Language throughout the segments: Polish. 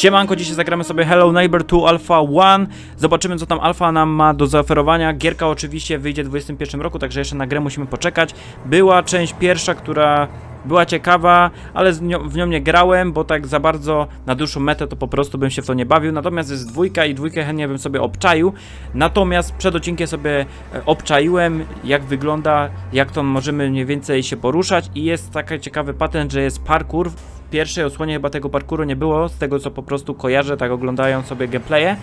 Siemanko, dzisiaj zagramy sobie Hello Neighbor 2 Alpha 1. Zobaczymy co tam Alpha nam ma do zaoferowania. Gierka oczywiście wyjdzie w 2021 roku, także jeszcze na grę musimy poczekać. Była część pierwsza, która była ciekawa, ale nią, w nią nie grałem, bo tak za bardzo na dłuższą metę to po prostu bym się w to nie bawił. Natomiast jest dwójka i dwójkę chętnie bym sobie obczaił. Natomiast przed odcinkiem sobie e, obczaiłem, jak wygląda, jak to możemy mniej więcej się poruszać i jest taki ciekawy patent, że jest parkour. Pierwszej odsłonie chyba tego parkouru nie było, z tego co po prostu kojarzę, tak oglądając sobie gameplaye.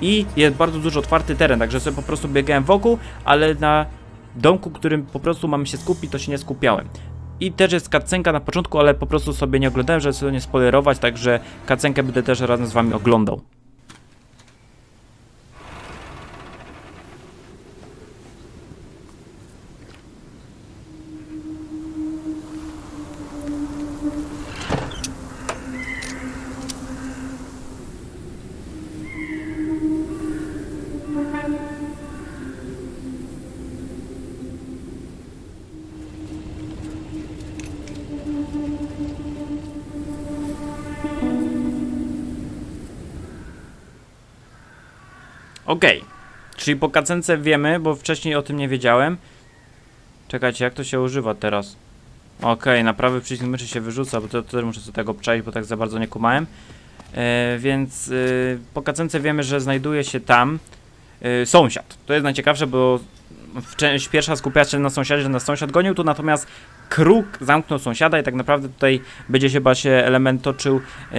I jest bardzo dużo otwarty teren, także sobie po prostu biegałem wokół, ale na domku, którym po prostu mamy się skupić, to się nie skupiałem. I też jest kacenka na początku, ale po prostu sobie nie oglądałem, żeby sobie nie spoilerować, także kacenkę będę też razem z wami oglądał. Czyli po kacence wiemy, bo wcześniej o tym nie wiedziałem. Czekajcie, jak to się używa teraz? Okej, na prawy przycisk myszy się wyrzuca, bo to, to też muszę sobie tego obczaić, bo tak za bardzo nie kumałem. E, więc e, po kacence wiemy, że znajduje się tam e, sąsiad. To jest najciekawsze, bo część pierwsza skupia się na sąsiadzie, że nas sąsiad gonił, tu natomiast kruk zamknął sąsiada i tak naprawdę tutaj będzie się chyba się element toczył e,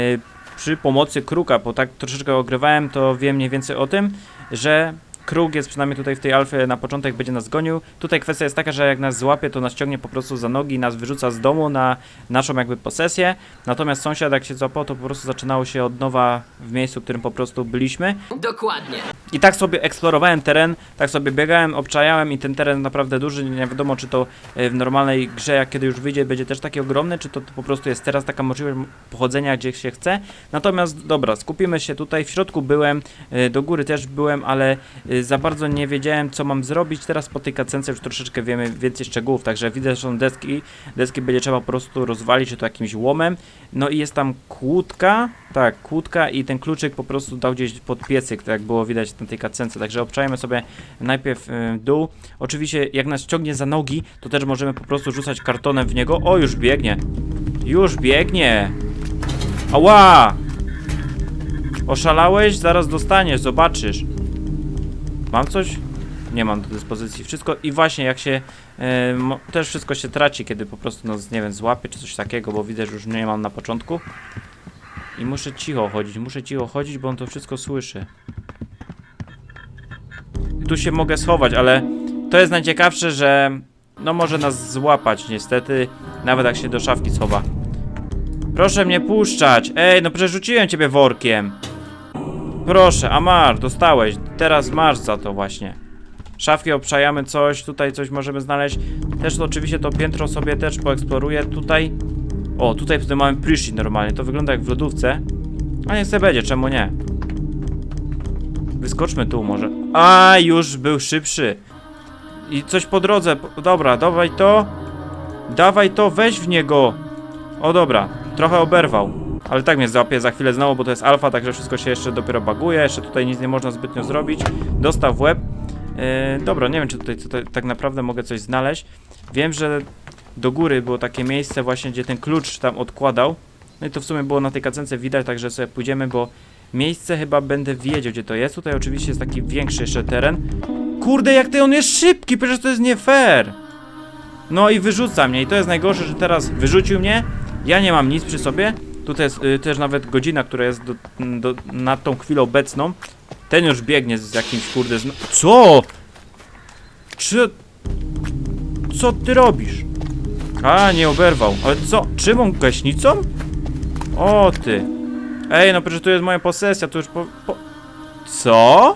przy pomocy kruka, bo tak troszeczkę ogrywałem, to wiem mniej więcej o tym, że kruk jest przynajmniej tutaj w tej alfie na początek będzie nas gonił. Tutaj kwestia jest taka, że jak nas złapie, to nas ciągnie po prostu za nogi i nas wyrzuca z domu na naszą jakby posesję. Natomiast sąsiad jak się złapał, to po prostu zaczynało się od nowa w miejscu, w którym po prostu byliśmy. Dokładnie. I tak sobie eksplorowałem teren, tak sobie biegałem, obczajałem i ten teren naprawdę duży, nie wiadomo czy to e, w normalnej grze, jak kiedy już wyjdzie, będzie też taki ogromny, czy to po prostu jest teraz taka możliwość pochodzenia gdzie się chce. Natomiast dobra, skupimy się tutaj, w środku byłem, e, do góry też byłem, ale za bardzo nie wiedziałem co mam zrobić. Teraz po tej kacence już troszeczkę wiemy więcej szczegółów, także widzę, że są deski, deski będzie trzeba po prostu rozwalić, czy to jakimś łomem. No i jest tam kłódka, tak, kłódka i ten kluczyk po prostu dał gdzieś pod piecyk, tak jak było widać na tej kacence, także obczajmy sobie najpierw y, dół. Oczywiście jak nas ciągnie za nogi, to też możemy po prostu rzucać kartonem w niego. O, już biegnie. Już biegnie. Ała! Oszalałeś? Zaraz dostaniesz, zobaczysz. Mam coś? Nie mam do dyspozycji. Wszystko i właśnie jak się e, też wszystko się traci, kiedy po prostu nas, nie wiem, złapie czy coś takiego, bo widzę, że już nie mam na początku. I muszę cicho chodzić, muszę cicho chodzić, bo on to wszystko słyszy. Tu się mogę schować, ale to jest najciekawsze, że no może nas złapać niestety, nawet jak się do szafki schowa. Proszę mnie puszczać! Ej, no przerzuciłem ciebie workiem! Proszę, a masz, dostałeś. Teraz masz za to właśnie. Szafki obszajamy coś, tutaj coś możemy znaleźć. Też to oczywiście to piętro sobie też poeksploruję. Tutaj o, tutaj w tym mamy prysznic normalnie, to wygląda jak w lodówce. A niech sobie będzie, czemu nie? Wyskoczmy tu może. A, już był szybszy. I coś po drodze. Dobra, dawaj to. Dawaj to, weź w niego. O dobra, trochę oberwał. Ale tak mnie złapie za chwilę znowu, bo to jest alfa, także wszystko się jeszcze dopiero baguje. Jeszcze tutaj nic nie można zbytnio zrobić. Dostał w łeb. Yy, dobra, nie wiem, czy tutaj, tutaj tak naprawdę mogę coś znaleźć. Wiem, że do góry było takie miejsce właśnie, gdzie ten klucz tam odkładał. No i to w sumie było na tej kacence widać, także sobie pójdziemy, bo miejsce chyba będę wiedział, gdzie to jest. Tutaj oczywiście jest taki większy jeszcze teren. Kurde, jak ty on jest szybki, przecież to jest nie fair. No i wyrzuca mnie i to jest najgorsze, że teraz wyrzucił mnie. Ja nie mam nic przy sobie. Tutaj jest y, też nawet godzina, która jest do, do, na tą chwilę obecną. Ten już biegnie z jakimś kurde zna- Co? Czy... Co ty robisz? A, nie oberwał. Ale co? Czym on gaśnicą? O ty. Ej, no przecież tu jest moja posesja, tu już po... po... Co?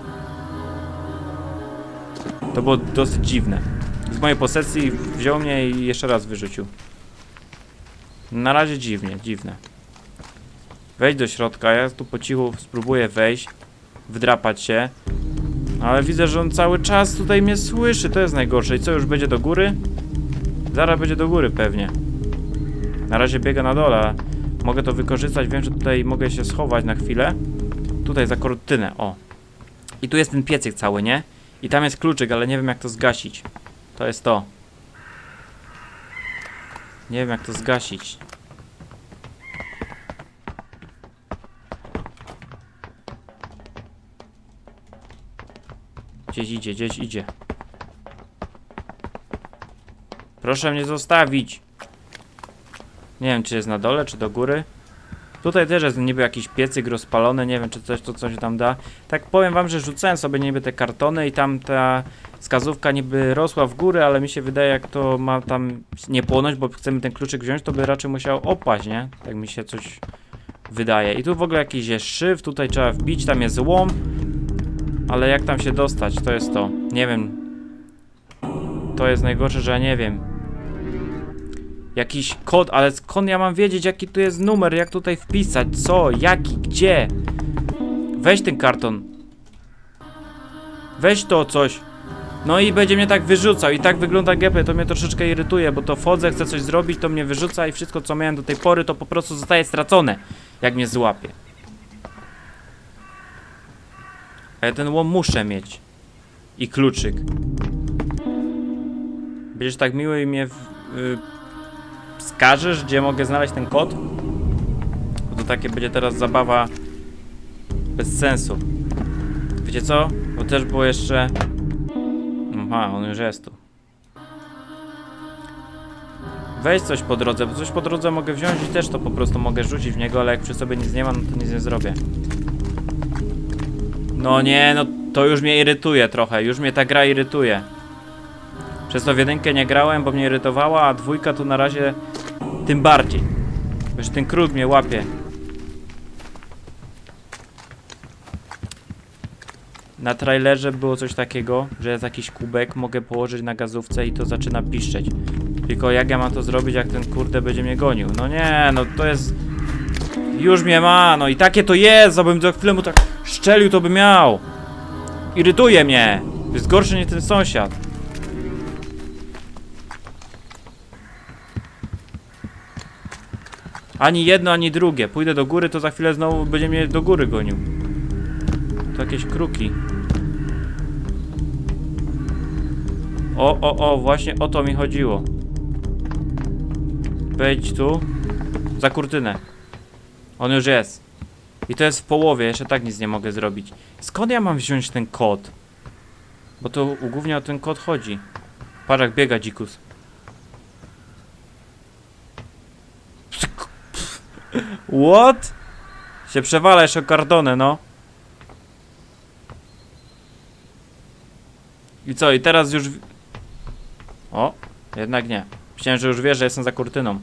To było dosyć dziwne. Z mojej posesji wziął mnie i jeszcze raz wyrzucił. Na razie dziwnie, dziwne. Wejdź do środka, ja tu po cichu spróbuję wejść, wdrapać się. Ale widzę, że on cały czas tutaj mnie słyszy, to jest najgorsze. I co, już będzie do góry? Zaraz będzie do góry pewnie. Na razie biega na dole, Mogę to wykorzystać, wiem, że tutaj mogę się schować na chwilę. Tutaj za kortynę, o. I tu jest ten piecyk cały, nie? I tam jest kluczyk, ale nie wiem jak to zgasić. To jest to. Nie wiem jak to zgasić. Gdzieś idzie, gdzieś idzie. Proszę mnie zostawić. Nie wiem, czy jest na dole, czy do góry. Tutaj też jest niby jakiś piecyk rozpalony, nie wiem, czy coś to coś tam da. Tak powiem wam, że rzucałem sobie niby te kartony i tam ta wskazówka niby rosła w górę, ale mi się wydaje, jak to ma tam nie płonąć, bo chcemy ten kluczyk wziąć, to by raczej musiał opaść, nie? Tak mi się coś wydaje. I tu w ogóle jakiś jest szyf, tutaj trzeba wbić, tam jest łom. Ale jak tam się dostać, to jest to. Nie wiem. To jest najgorsze, że ja nie wiem. Jakiś kod, ale skąd ja mam wiedzieć, jaki tu jest numer, jak tutaj wpisać, co, jaki, gdzie? Weź ten karton. Weź to coś. No i będzie mnie tak wyrzucał i tak wygląda GP, to mnie troszeczkę irytuje, bo to wchodzę, chcę coś zrobić, to mnie wyrzuca i wszystko co miałem do tej pory to po prostu zostaje stracone, jak mnie złapie. Ten łom muszę mieć. I kluczyk. Będziesz tak miły i mnie w, y, wskażesz, gdzie mogę znaleźć ten kod? Bo to takie będzie teraz zabawa bez sensu. Wiecie co? Bo też było jeszcze... Aha, on już jest tu. Weź coś po drodze, bo coś po drodze mogę wziąć i też to po prostu mogę rzucić w niego, ale jak przy sobie nic nie mam, no to nic nie zrobię. No nie, no to już mnie irytuje trochę, już mnie ta gra irytuje. Przez to w jedynkę nie grałem, bo mnie irytowała, a dwójka to na razie tym bardziej. Bo ten król mnie łapie. Na trailerze było coś takiego, że jest jakiś kubek, mogę położyć na gazówce i to zaczyna piszczeć. Tylko jak ja mam to zrobić, jak ten kurde będzie mnie gonił? No nie, no to jest... Już mnie ma, no i takie to jest, abym za chwilę mu tak szczelił, to by miał. Irytuje mnie. Jest gorszy niż ten sąsiad. Ani jedno, ani drugie. Pójdę do góry, to za chwilę znowu będzie mnie do góry gonił. To jakieś kruki. O, o, o, właśnie o to mi chodziło. Wejdź tu. Za kurtynę. On już jest. I to jest w połowie, jeszcze tak nic nie mogę zrobić. Skąd ja mam wziąć ten kod? Bo to głównie o ten kod chodzi. Patrz jak biega dzikus. What? Się przewala jeszcze o kardonę, no. I co, i teraz już... O, jednak nie. Myślałem, że już wiesz, że jestem za kurtyną.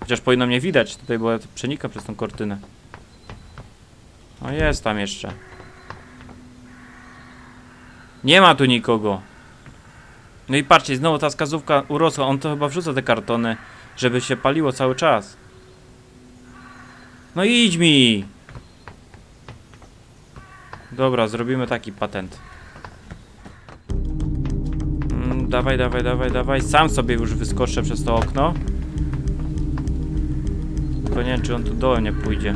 Chociaż powinno mnie widać tutaj, bo ja przenikam przez tą kurtynę. O, jest tam jeszcze. Nie ma tu nikogo. No i patrzcie, znowu ta wskazówka urosła. On to chyba wrzuca te kartony, żeby się paliło cały czas. No idź mi! Dobra, zrobimy taki patent. Mm, dawaj, dawaj, dawaj, dawaj. Sam sobie już wyskoczę przez to okno. Tylko nie wiem, czy on tu do mnie pójdzie.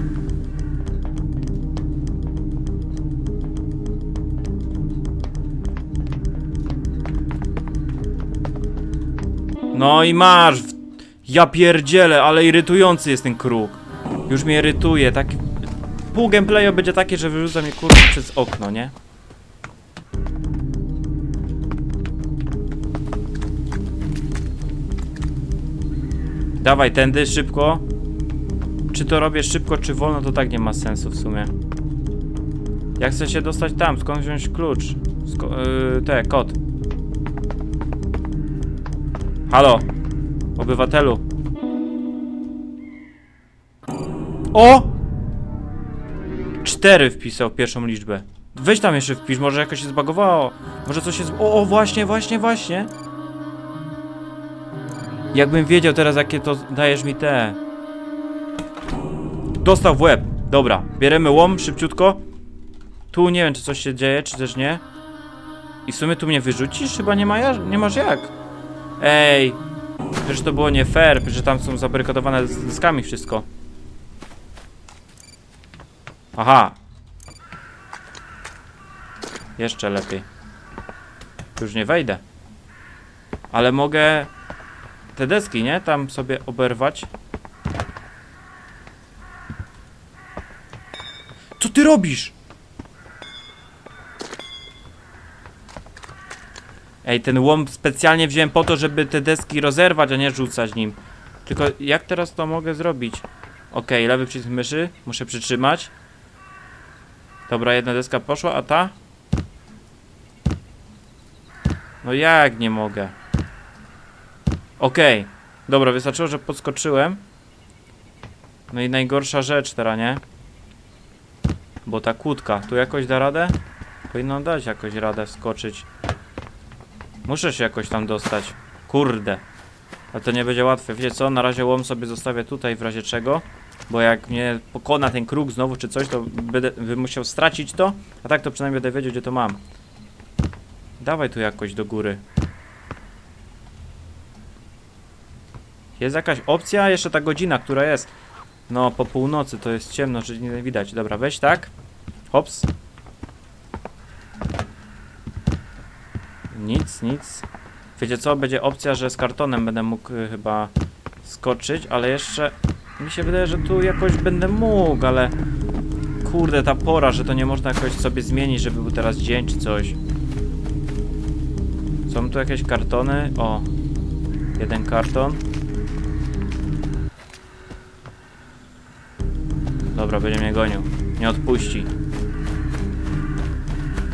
No i masz! Ja pierdzielę, ale irytujący jest ten kruk. Już mnie irytuje, tak... Pół gameplayu będzie takie, że wyrzuca mnie kurwa przez okno, nie? Dawaj, tędy, szybko. Czy to robię szybko, czy wolno, to tak nie ma sensu w sumie. Jak chcę się dostać tam? Skąd wziąć klucz? Yy, te, kod. Halo, obywatelu. O! Cztery wpisał pierwszą liczbę. Weź tam jeszcze wpisz, może jakoś się zbagowało. Może coś się z... O, o, właśnie, właśnie, właśnie. Jakbym wiedział teraz, jakie to dajesz mi te. Dostał w łeb. Dobra, bierzemy łom szybciutko. Tu nie wiem, czy coś się dzieje, czy też nie. I w sumie tu mnie wyrzucisz? Chyba nie, ma ja, nie masz jak. Ej, przecież to było nie fair, że tam są zabarykadowane z dyskami wszystko. Aha. Jeszcze lepiej. Już nie wejdę. Ale mogę te deski, nie? Tam sobie oberwać. Co ty robisz? Ej, ten łom specjalnie wziąłem po to, żeby te deski rozerwać, a nie rzucać nim. Tylko jak teraz to mogę zrobić? Okej, lewy przycisk myszy, muszę przytrzymać. Dobra, jedna deska poszła, a ta? No jak nie mogę? Okej, dobra, wystarczyło, że podskoczyłem. No i najgorsza rzecz teraz, nie? Bo ta kłódka, tu jakoś da radę? Powinno dać jakoś radę skoczyć. Muszę się jakoś tam dostać. Kurde. Ale to nie będzie łatwe. Wiecie co? Na razie łom sobie zostawię tutaj w razie czego. Bo jak mnie pokona ten kruk znowu czy coś, to będę, będę musiał stracić to. A tak to przynajmniej będę wiedział, gdzie to mam. Dawaj tu jakoś do góry. Jest jakaś opcja? Jeszcze ta godzina, która jest. No, po północy to jest ciemno, czyli nie widać. Dobra, weź tak. Hops. Nic, nic. Wiecie co? Będzie opcja, że z kartonem będę mógł y, chyba skoczyć, ale jeszcze mi się wydaje, że tu jakoś będę mógł, ale kurde, ta pora, że to nie można jakoś sobie zmienić, żeby był teraz dzień czy coś. Są tu jakieś kartony? O, jeden karton. Dobra, będzie mnie gonił. Nie odpuści.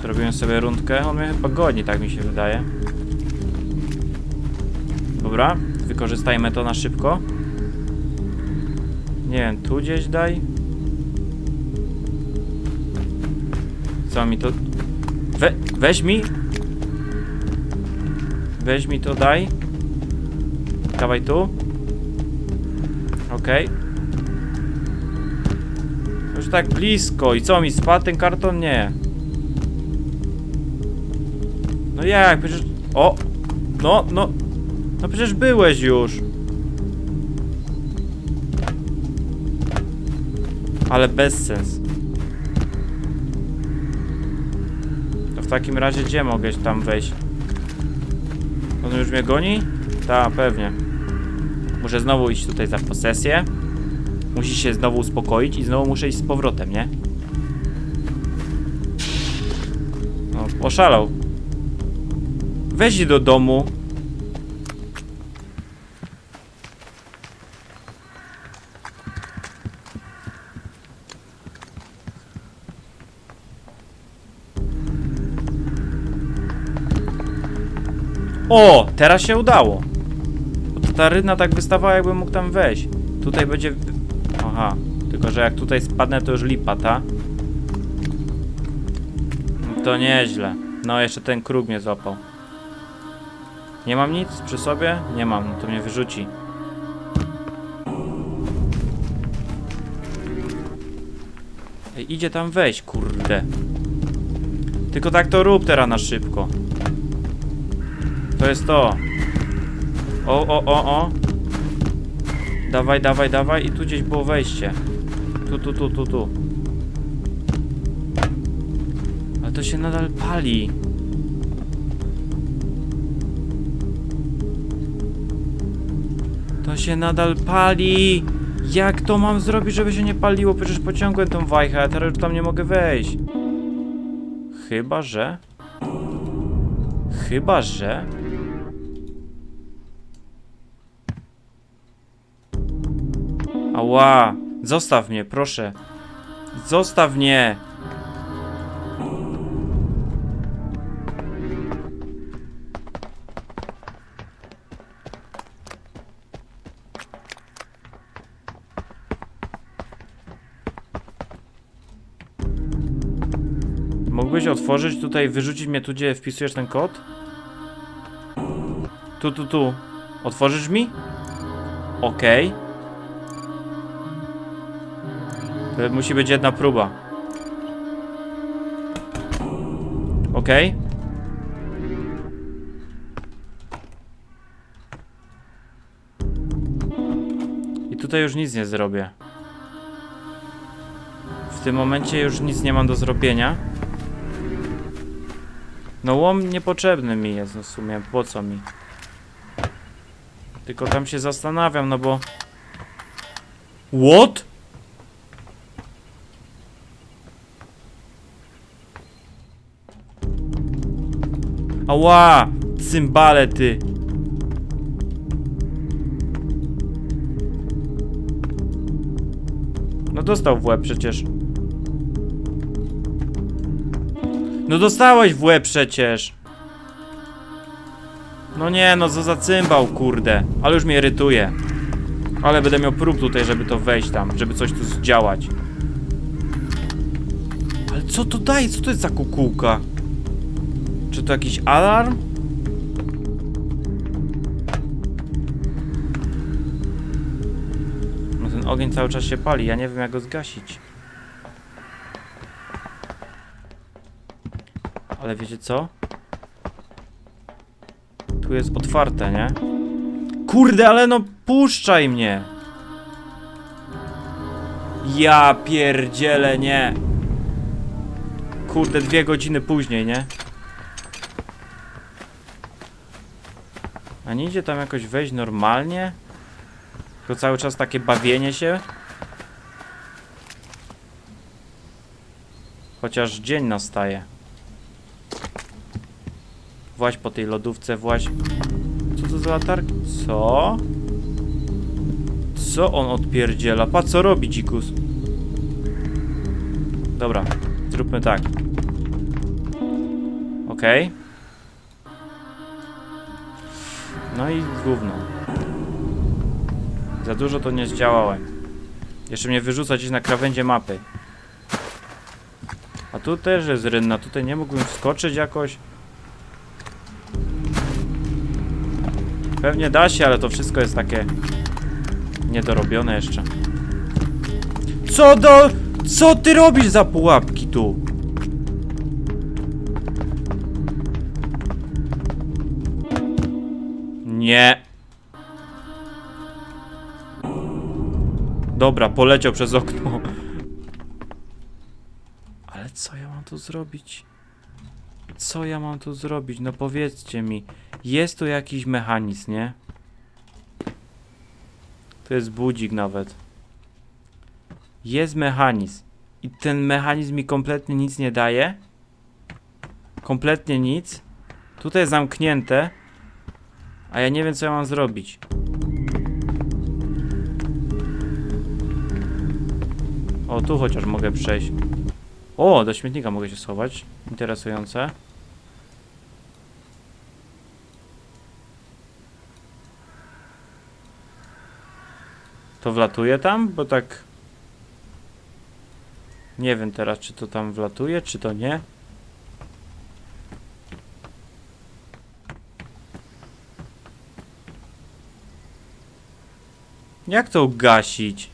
Zrobiłem sobie rundkę. On mnie chyba goni, tak mi się wydaje. Dobra, wykorzystajmy to na szybko. Nie wiem, tu gdzieś daj. Co mi to... We, weź mi. Weź mi to, daj. Dawaj tu. Okej. Już tak blisko. I co mi spadł ten karton? Nie. No jak? Przecież... O! No, no. No przecież byłeś już. Ale bez sens. To w takim razie gdzie mogę tam wejść? On już mnie goni? Tak, pewnie. Muszę znowu iść tutaj za posesję. Musi się znowu uspokoić i znowu muszę iść z powrotem, nie? No, oszalał. Weź do domu. O, teraz się udało. Ta rydna tak wystawała, jakbym mógł tam wejść. Tutaj będzie... Aha, tylko że jak tutaj spadnę, to już lipa, ta? No To nieźle. No, jeszcze ten kruk mnie złapał. Nie mam nic przy sobie? Nie mam, no to mnie wyrzuci. Ej, idzie tam wejść, kurde. Tylko tak to rób teraz na szybko. To jest to. O, o, o, o. Dawaj, dawaj, dawaj. I tu gdzieś było wejście. Tu, tu, tu, tu, tu. Ale to się nadal pali. To się nadal pali. Jak to mam zrobić, żeby się nie paliło? Przecież pociągłem tą wajchę, a teraz już tam nie mogę wejść. Chyba, że... Chyba, że... Ała! Zostaw mnie, proszę. Zostaw mnie! Mógłbyś otworzyć tutaj, wyrzucić mnie tu, gdzie wpisujesz ten kod? Tu, tu, tu. Otworzysz mi? Okej. To musi być jedna próba. Okej. I tutaj już nic nie zrobię. W tym momencie już nic nie mam do zrobienia. No łom niepotrzebny mi jest no w sumie, po co mi? Tylko tam się zastanawiam, no bo... What? Ała! Cymbale ty! No dostał w łeb przecież. No dostałeś w łeb przecież. No nie, no co za cymbał, kurde. Ale już mnie irytuje. Ale będę miał prób tutaj, żeby to wejść tam, żeby coś tu zdziałać. Ale co to daje? Co to jest za kukułka? Czy to jakiś alarm? No ten ogień cały czas się pali, ja nie wiem jak go zgasić. Ale wiecie co? Tu jest otwarte, nie? Kurde, ale no puszczaj mnie! Ja pierdzielę, nie! Kurde, dwie godziny później, nie? A nie idzie tam jakoś wejść normalnie? Tylko cały czas takie bawienie się? Chociaż dzień nastaje. Właź po tej lodówce, właź. Co to za latarki? Co? Co on odpierdziela? Pa, co robi dzikus? Dobra, zróbmy tak. Okej. No i gówno. Za dużo to nie zdziałałem. Jeszcze mnie wyrzuca gdzieś na krawędzie mapy. A tu też jest rynna. Tutaj nie mógłbym wskoczyć jakoś. Pewnie da się, ale to wszystko jest takie niedorobione jeszcze. Co do... Co ty robisz za pułapki tu? Nie. Dobra, poleciał przez okno. Ale co ja mam tu zrobić? Co ja mam tu zrobić? No powiedzcie mi. Jest tu jakiś mechanizm, nie? To jest budzik nawet. Jest mechanizm. I ten mechanizm mi kompletnie nic nie daje. Kompletnie nic. Tutaj jest zamknięte. A ja nie wiem, co ja mam zrobić. O, tu chociaż mogę przejść. O, do śmietnika mogę się schować. Interesujące. To wlatuje tam? Bo tak... Nie wiem teraz, czy to tam wlatuje, czy to nie. Jak to ugasić?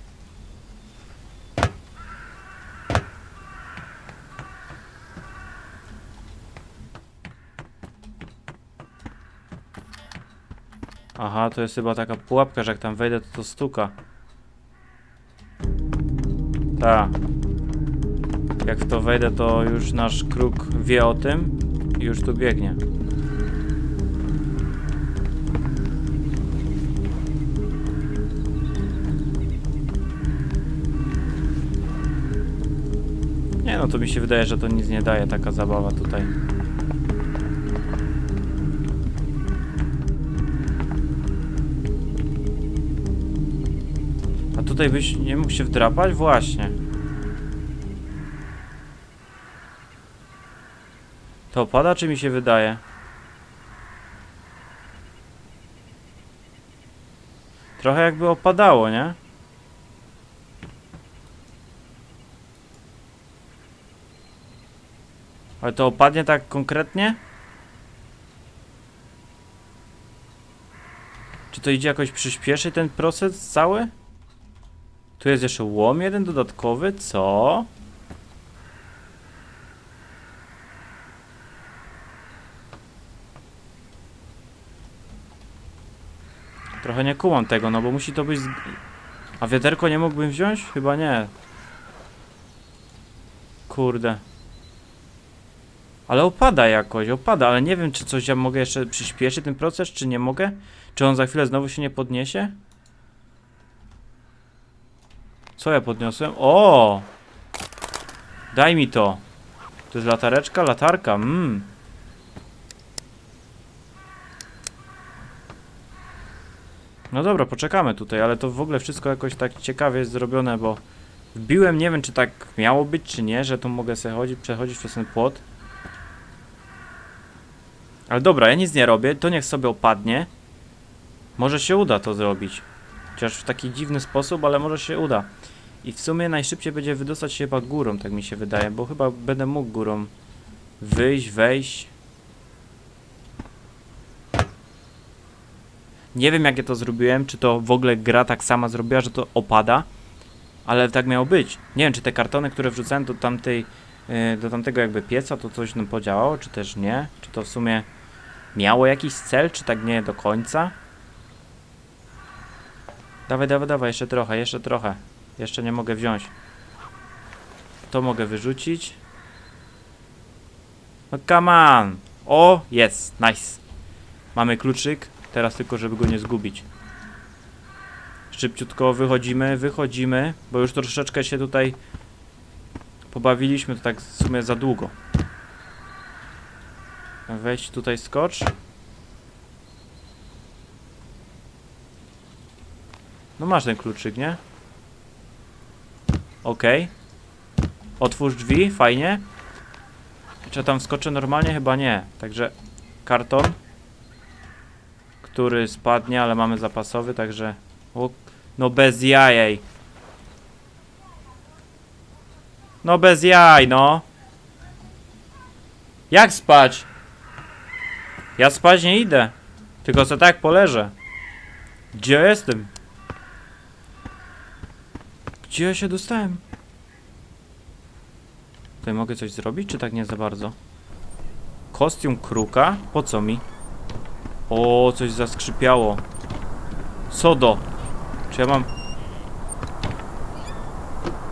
Aha, to jest chyba taka pułapka, że jak tam wejdę, to to stuka. Ta. Jak w to wejdę, to już nasz kruk wie o tym i już tu biegnie. Nie no, to mi się wydaje, że to nic nie daje taka zabawa tutaj. Tutaj byś nie mógł się wdrapać? Właśnie. To opada, czy mi się wydaje? Trochę jakby opadało, nie? Ale to opadnie tak konkretnie? Czy to idzie jakoś przyspieszy ten proces cały? Tu jest jeszcze łom jeden dodatkowy, co? Trochę nie kumam tego, no bo musi to być... z- A wiaderko nie mógłbym wziąć? Chyba nie. Kurde. Ale opada jakoś, opada, ale nie wiem, czy coś ja mogę jeszcze przyspieszyć ten proces, czy nie mogę? Czy on za chwilę znowu się nie podniesie? Co ja podniosłem? O! Daj mi to. To jest latareczka? Latarka, mmm. No dobra, poczekamy tutaj, ale to w ogóle wszystko jakoś tak ciekawie jest zrobione, bo wbiłem, nie wiem czy tak miało być, czy nie, że tu mogę sobie chodzić, przechodzić przez ten płot. Ale dobra, ja nic nie robię, to niech sobie opadnie. Może się uda to zrobić. Chociaż w taki dziwny sposób, ale może się uda. I w sumie najszybciej będzie wydostać się chyba górą, tak mi się wydaje, bo chyba będę mógł górą wyjść, wejść. Nie wiem jak ja to zrobiłem, czy to w ogóle gra tak sama zrobiła, że to opada, ale tak miało być. Nie wiem, czy te kartony, które wrzucałem do tamtej, yy, do tamtego jakby pieca, to coś nam podziałało, czy też nie? Czy to w sumie miało jakiś cel, czy tak nie do końca? Dawaj, dawaj, dawaj, jeszcze trochę, jeszcze trochę. Jeszcze nie mogę wziąć. To mogę wyrzucić. No come on! O, jest, nice. Mamy kluczyk. Teraz tylko, żeby go nie zgubić. Szybciutko wychodzimy, wychodzimy, bo już troszeczkę się tutaj pobawiliśmy, to tak w sumie za długo. Weź tutaj skocz. No masz ten kluczyk, nie? Okej. Otwórz drzwi, fajnie. Czy ja tam wskoczę normalnie? Chyba nie. Także karton, który spadnie, ale mamy zapasowy, także... O, no bez jajej. No bez jaj, no. Jak spać? Ja spać nie idę. Tylko co tak poleżę. Gdzie jestem? Gdzie ja się dostałem? Tutaj mogę coś zrobić, czy tak nie za bardzo? Kostium kruka? Po co mi? O, coś zaskrzypiało. Sodo. Czy ja mam...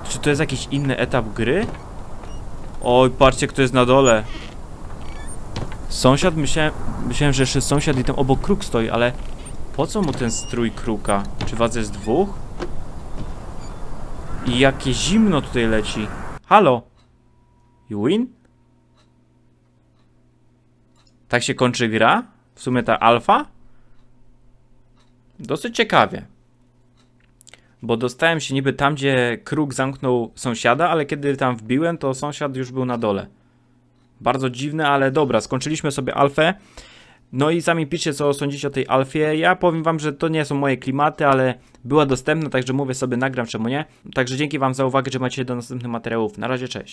Czy to jest jakiś inny etap gry? Oj, patrzcie, kto jest na dole. Sąsiad, myślałem, myślałem, że jeszcze sąsiad i tam obok kruk stoi, ale... Po co mu ten strój kruka? Czy was jest dwóch? I jakie zimno tutaj leci. Halo? You win? Tak się kończy gra? W sumie ta alfa? Dosyć ciekawie. Bo dostałem się niby tam, gdzie kruk zamknął sąsiada, ale kiedy tam wbiłem, to sąsiad już był na dole. Bardzo dziwne, ale dobra, skończyliśmy sobie alfę. No i sami piszcie, co sądzicie o tej alfie. Ja powiem wam, że to nie są moje klimaty, ale była dostępna, także mówię sobie, nagram, czemu nie. Także dzięki wam za uwagę, że macie do następnych materiałów. Na razie, cześć.